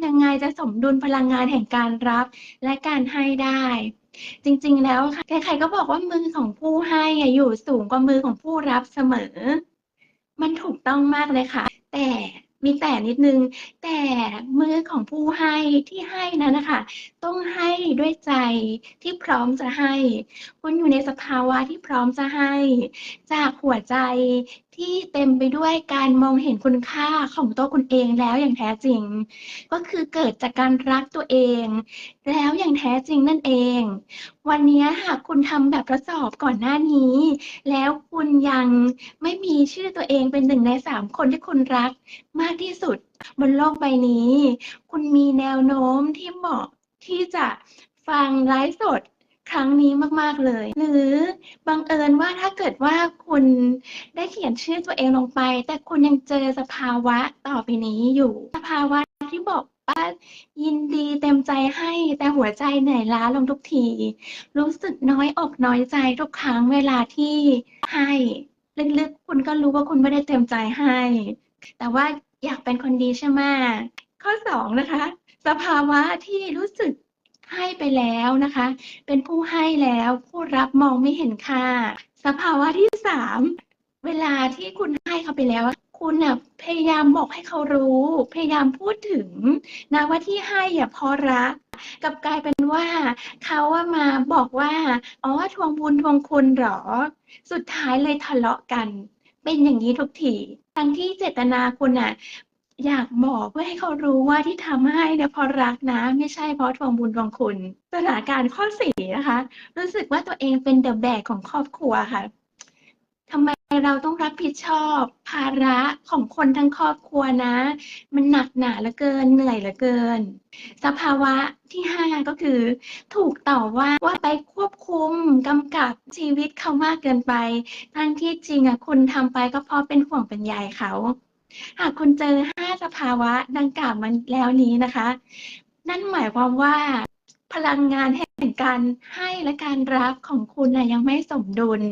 ำยังไงจะสมดุลพลังงานแห่งการรับ และการให้ได้ จริงๆ แล้วค่ะใครๆก็บอกว่ามือของผู้ให้อยู่สูงกว่ามือของผู้รับเสมอ มันถูกต้องมากเลยค่ะ แต่มีแต่นิดนึง แต่ มือของผู้ให้ที่ให้นั้นนะคะ ต้องให้ด้วยใจที่พร้อมจะให้ คุณอยู่ในสภาวะที่พร้อมจะให้ จากหัวใจที่เต็มไปด้วยการมองเห็นคุณค่าของตัวคุณเองแล้วอย่างแท้จริง ก็คือเกิดจากการรักตัวเอง แล้วอย่างแท้จริงนั่นเอง วันนี้หากคุณทำแบบทดสอบก่อนหน้านี้ แล้วคุณยังไม่มีชื่อตัวเองเป็นหนึ่งในสามคนที่คุณรักมากที่สุด บนโลกใบนี้ คุณมีแนวโน้มที่เหมาะที่จะฟังไลฟ์สดครั้งนี้มาก ๆ เลย หรือบังเอิญว่าถ้าเกิดว่าคุณได้เขียนชื่อตัวเองลงไป แต่คุณยังเจอสภาวะต่อไปนี้อยู่ สภาวะที่บอกว่ายินดีเต็มใจให้แต่หัวใจเหนื่อยล้าลงทุกที รู้สึกน้อยอกน้อยใจทุกครั้งเวลาที่ให้ ลึกๆ คุณก็รู้ว่าคุณไม่ได้เต็มใจให้ แต่ว่า อยากเป็นคนดีใช่ไหมข้อสองนะคะ สภาวะที่รู้สึกให้ไปแล้วนะคะ เป็นผู้ให้แล้วผู้รับมองไม่เห็นค่า สภาวะที่สามเวลาที่คุณให้เขาไปแล้ว คุณน่ะพยายามบอกให้เขารู้ พยายามพูดถึงนะว่าที่ให้อย่าพราะรักกับกลายเป็นว่าเขาว่ามาบอกว่าอ๋อทวงบุญทวงคุณหรอ สุดท้ายเลยทะเลาะกัน เป็นอย่างนี้ทุกทีทั้งที่เจตนาคุณอะอยากบอกเพื่อให้เขารู้ว่าที่ทำให้เนี่ยเพราะรักนะไม่ใช่เพราะทวงบุญทวงคุณสถานการณ์ข้อสี่นะคะ รู้สึกว่าตัวเองเป็นเดอะแบกของครอบครัวค่ะ ทำไมเราต้องรับผิดชอบ ภาระของคนทั้งครอบครัวนะ มันหนักหนาเหลือเกินเหนื่อยเหลือเกิน สภาวะที่ห้าก็คือ ถูกต่อว่าว่าไปควบคุมกำกับชีวิตเขามากเกินไป ทั้งที่จริงอะคุณทำไปก็เพราะเป็นห่วงเป็นใยเขา หากคุณเจอห้าสภาวะดังกล่าวมันแล้วนี้นะคะ นั่นหมายความว่าพลังงานแห่งการให้และการรับของคุณนะยังไม่สมดุล